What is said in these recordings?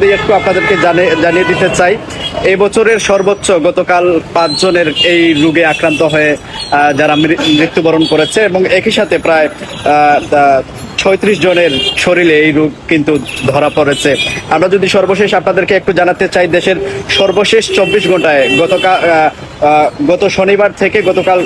যদি একটু আপনাদেরকে জানে জানিয়ে দিতে চাই এই বছরের সর্বোচ্চ গতকাল পাঁচজনের এই রোগে আক্রান্ত হয়ে যারা মৃত্যুবরণ করেছে এবং একই সাথে প্রায় ছয়ত্রিশ জনের শরীরে এই রোগ কিন্তু ধরা পড়েছে। আমরা যদি সর্বশেষ আপনাদেরকে একটু জানাতে চাই, দেশের সর্বশেষ চব্বিশ ঘন্টায় গতকাল গত শনিবার থেকে গতকাল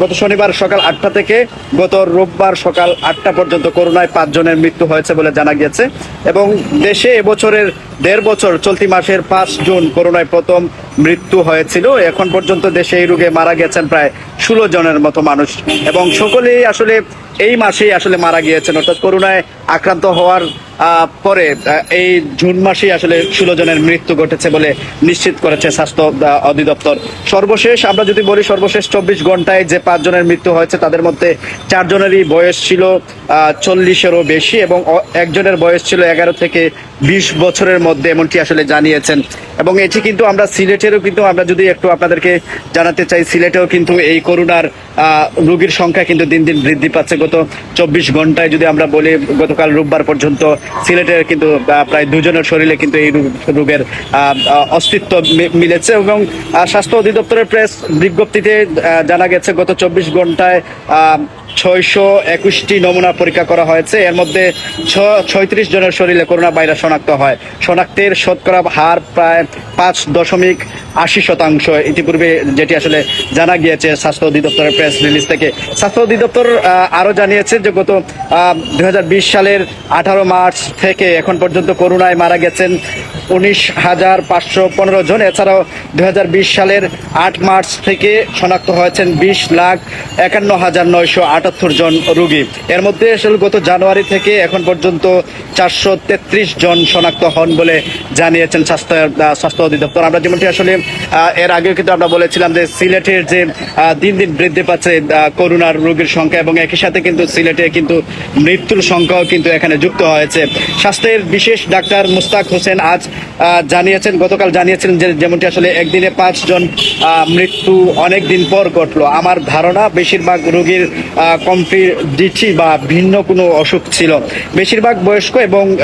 গত- শনিবার সকাল আটটা থেকে গত রোববার সকাল আটটা পর্যন্ত করোনায় পাঁচজনের মৃত্যু হয়েছে বলে জানা গিয়েছে। এবং দেশে এবছরের দেড় বছর চলতি মাসের পাঁচ জুন করোনায় প্রথম মৃত্যু হয়েছিল। এখন পর্যন্ত দেশে এই রোগে মারা গেছেন প্রায় ষোলো জনের মতো মানুষ। এবং সকলেই আসলে এই মাসেই আসলে মারা গিয়েছেন। অর্থাৎ করোনায় আক্রান্ত হওয়ার পরে এই জুন মাসেই আসলে ষোলো জনের মৃত্যু ঘটেছে বলে নিশ্চিত করেছে স্বাস্থ্য অধিদপ্তর। সর্বশেষ, আমরা যদি বলি সর্বশেষ চব্বিশ ঘন্টায় যে পাঁচজনের মৃত্যু হয়েছে, তাদের মধ্যে চারজনেরই বয়স ছিল চল্লিশেরও বেশি এবং একজনের বয়স ছিল এগারো থেকে বিশ বছরের মধ্যে এমনটি আসলে জানিয়েছেন। এবং এটি কিন্তু আমরা সিলেটেরও কিন্তু আমরা যদি একটু আপনাদেরকে জানাতে চাই, সিলেটেও কিন্তু এই করোনার রোগীর সংখ্যা কিন্তু দিন দিন বৃদ্ধি পাচ্ছে। গত চব্বিশ ঘন্টায় যদি আমরা বলি, গতকাল রোববার পর্যন্ত সিলেটের কিন্তু প্রায় দুজনের শরীরে কিন্তু এই রোগ- রোগের অস্তিত্ব মিলেছে এবং স্বাস্থ্য অধিদপ্তরের প্রেস বিজ্ঞপ্তিতে জানা গেছে গত চব্বিশ ঘন্টায় ছয়শো একুশটি নমুনা পরীক্ষা করা হয়েছে। এর মধ্যে ছ, ছয়ত্রিশ জনের শরীরে করোনা ভাইরাস শনাক্ত হয়। শনাক্তের শতকরা হার প্রায় পাঁচ দশমিক আশি শতাংশ। ইতিপূর্বে যেটি আসলে জানা গিয়েছে, স্বাস্থ্য অধিদপ্তরের প্রেস রিলিজ থেকে। স্বাস্থ্য অধিদপ্তর আরও আরও জানিয়েছে যে গত দু হাজার বিশ সালের আঠারো মার্চ থেকে এখন পর্যন্ত করোনায় মারা গেছেন উনিশ হাজার পাঁচশো পনেরো জন। এছাড়াও দু হাজার বিশ সালের আট মার্চ থেকে শনাক্ত হয়েছেন বিশ লাখ একান্ন হাজার নয়শো আটাত্তর জন রুগী। এর মধ্যে আসলে গত জানুয়ারি থেকে এখন পর্যন্ত চারশো তেত্রিশ জন শনাক্ত হন বলে জানিয়েছেন স্বাস্থ্য স্বাস্থ্য অধিদপ্তর। আমরা যেমনটি আসলে এর আগেও কিন্তু আমরা বলেছিলাম যে সিলেটের যে দিন দিন বৃদ্ধি পাচ্ছে করোনার রোগীর সংখ্যা এবং একই সাথে কিন্তু সিলেটে কিন্তু মৃত্যুর সংখ্যাও কিন্তু এখানে যুক্ত হয়েছে। স্বাস্থ্যের বিশেষ ডাক্তার মুস্তাক হোসেন আজ জানিয়েছেন, গতকাল জানিয়েছেন যে যেমনটি আসলে একদিনে পাঁচজন মৃত্যু অনেক দিন পর ঘটলো। আমার ধারণা, বেশিরভাগ রোগীর কমপ্লিডিটি বা ভিন্ন কোনো অসুখ ছিল। বেশিরভাগ বয়স্ক এবং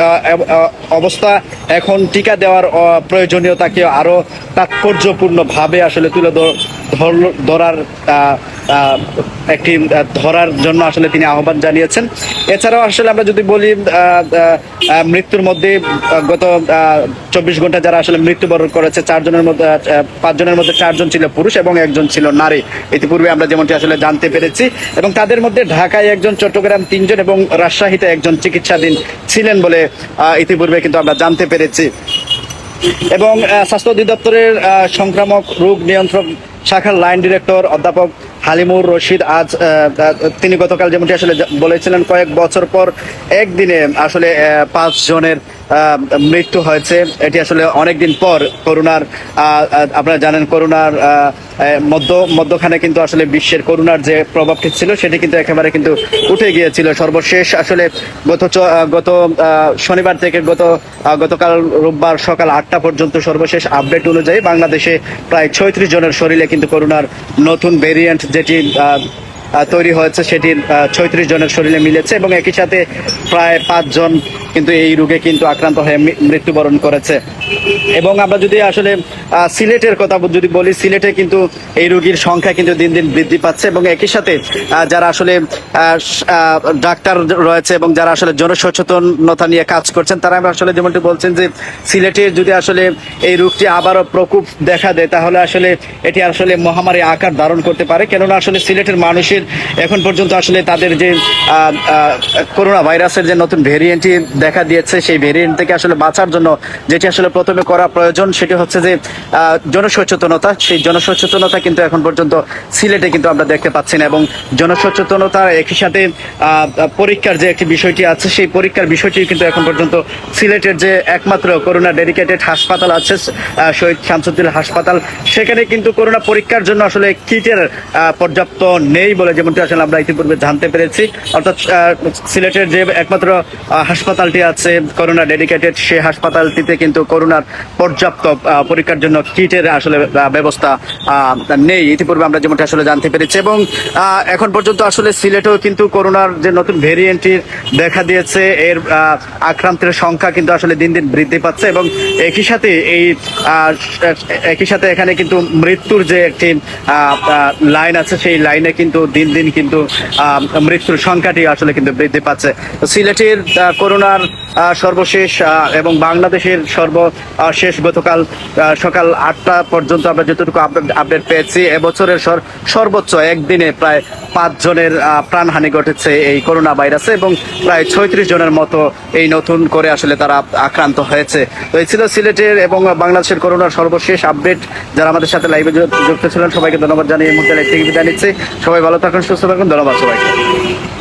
অবস্থা এখন টিকা দেওয়ার প্রয়োজনীয়তাকে আরও তাৎপর্যপূর্ণভাবে আসলে তুলে ধর- ধরার একটি ধরার জন্য আসলে তিনি আহ্বান জানিয়েছেন। এছাড়াও আসলে আমরা যদি বলি মৃত্যুর মধ্যে গত চব্বিশ ঘণ্টা যারা আসলে মৃত্যুবরণ করেছে, চারজনের মধ্যে পাঁচজনের মধ্যে চারজন ছিল পুরুষ এবং একজন ছিল নারী। ইতিপূর্বে আমরা যেমনটি আসলে জানতে পেরেছি এবং তাদের মধ্যে ঢাকায় একজন, চট্টগ্রাম তিনজন এবং রাজশাহীতে একজন চিকিৎসাধীন ছিলেন বলে ইতিপূর্বে কিন্তু আমরা জানতে পেরেছি। এবং স্বাস্থ্য অধিদপ্তরের সংক্রামক রোগ নিয়ন্ত্রক শাখার লাইন ডিরেক্টর অধ্যাপক হালিমুর রশিদ আজ তিনি গতকাল যেমনটি আসলে বলেছিলেন, কয়েক বছর পর একদিনে আসলে পাঁচ জনের মৃত্যু হয়েছে। এটি আসলে অনেকদিন পর করোনার আপনারা জানেন করোনার মধ্য, মধ্যখানে কিন্তু আসলে বিশ্বের করোনার যে প্রভাবটি ছিল, সেটি কিন্তু একেবারে কিন্তু উঠে গিয়েছিল। সর্বশেষ আসলে গত গত শনিবার থেকে গত গতকাল রোববার সকাল আটটা পর্যন্ত সর্বশেষ আপডেট অনুযায়ী বাংলাদেশে প্রায় ছয়ত্রিশ জনের শরীরে কিন্তু করোনার নতুন ভেরিয়েন্ট যেটি তৈরি হয়েছে, সেটির ছয়ত্রিশ জনের শরীরে মিলেছে এবং একই সাথে প্রায় পাঁচজন কিন্তু এই রোগে কিন্তু আক্রান্ত হয়ে মৃত্যুবরণ করেছে। এবং আমরা যদি আসলে সিলেটের কথা যদি বলি, সিলেটে কিন্তু এই রোগীর সংখ্যা কিন্তু দিন দিন বৃদ্ধি পাচ্ছে এবং একই সাথে যারা আসলে ডাক্তার রয়েছে এবং যারা আসলে জনসচেতনতা নিয়ে কাজ করছেন, তারা আমরা আসলে যেমনটি বলছেন যে, সিলেটে যদি আসলে এই রোগটি আবারও প্রকোপ দেখা দেয়, তাহলে আসলে এটি আসলে মহামারী আকার ধারণ করতে পারে। কেননা আসলে সিলেটের মানুষের এখন পর্যন্ত আসলে তাদের যে করোনা ভাইরাসের যে নতুন ভেরিয়েন্টটি দেখা দিয়েছে সেই ভেরিয়েন্ট থেকে আসলে বাঁচার জন্য যেটি আসলে প্রথমে করা প্রয়োজন, সেটি হচ্ছে যে জনসচেতনতা। সেই জনসচেতনতা কিন্তু এখন পর্যন্ত সিলেটে কিন্তু আমরা দেখতে পাচ্ছি না এবং জনসচেতনতার একই সাথে পরীক্ষার যে একটি বিষয়টি আছে, সেই পরীক্ষার বিষয়টি কিন্তু এখন পর্যন্ত সিলেটের যে একমাত্র করোনা ডেডিকেটেড হাসপাতাল আছে শহীদ শামসুদ্দিন হাসপাতাল, সেখানে কিন্তু করোনা পরীক্ষার জন্য আসলে কিটের পর্যাপ্ত নেই বলে যেমনটি আসলে আমরা ইতিপূর্বে জানতে পেরেছি। অর্থাৎ সিলেটের যে একমাত্র হাসপাতাল হাসপাতালটি আছে। করোনা ডেডিকেটেড সেই হাসপাতালটিতে কিন্তু করোনার পর্যাপ্ত পরীক্ষার জন্য কিটের আসলে ব্যবস্থা নেই। ইতিপূর্বে আমরা যেমনটা আসলে জানতে পেরেছি এবং এখন পর্যন্ত আসলে সিলেটেও কিন্তু করোনার যে নতুন ভেরিয়েন্টটি দেখা দিয়েছে, এর আক্রান্তের সংখ্যা কিন্তু আসলে দিন দিন বৃদ্ধি পাচ্ছে এবং একই সাথে এই একই সাথে এখানে কিন্তু মৃত্যুর যে একটি লাইন আছে, সেই লাইনে কিন্তু দিন দিন কিন্তু মৃত্যুর সংখ্যাটি আসলে কিন্তু বৃদ্ধি পাচ্ছে। সিলেটের করোনার আহ, সর্বশেষ এবং বাংলাদেশের সর্ব আহ, শেষ গতকাল সকাল আটটা পর্যন্ত আমরা যতটুকু আপডেট- পেয়েছি এবছরের সর্বোচ্চ একদিনে প্রায় পাঁচ জনের প্রাণহানি ঘটেছে এই করোনা ভাইরাসে এবং প্রায় ছয়ত্রিশ জনের মতো এই নতুন করে আসলে তারা আক্রান্ত হয়েছে। তো এই ছিল সিলেটের এবং বাংলাদেশের করোনার সর্বশেষ আপডেট। যারা আমাদের সাথে লাইভে যুক্ত ছিলেন সবাইকে ধন্যবাদ জানিয়ে এই মুহূর্তে লাইভ বিদায় নিচ্ছি। সবাই ভালো থাকুন সুস্থ থাকুন ধন্যবাদ সবাইকে।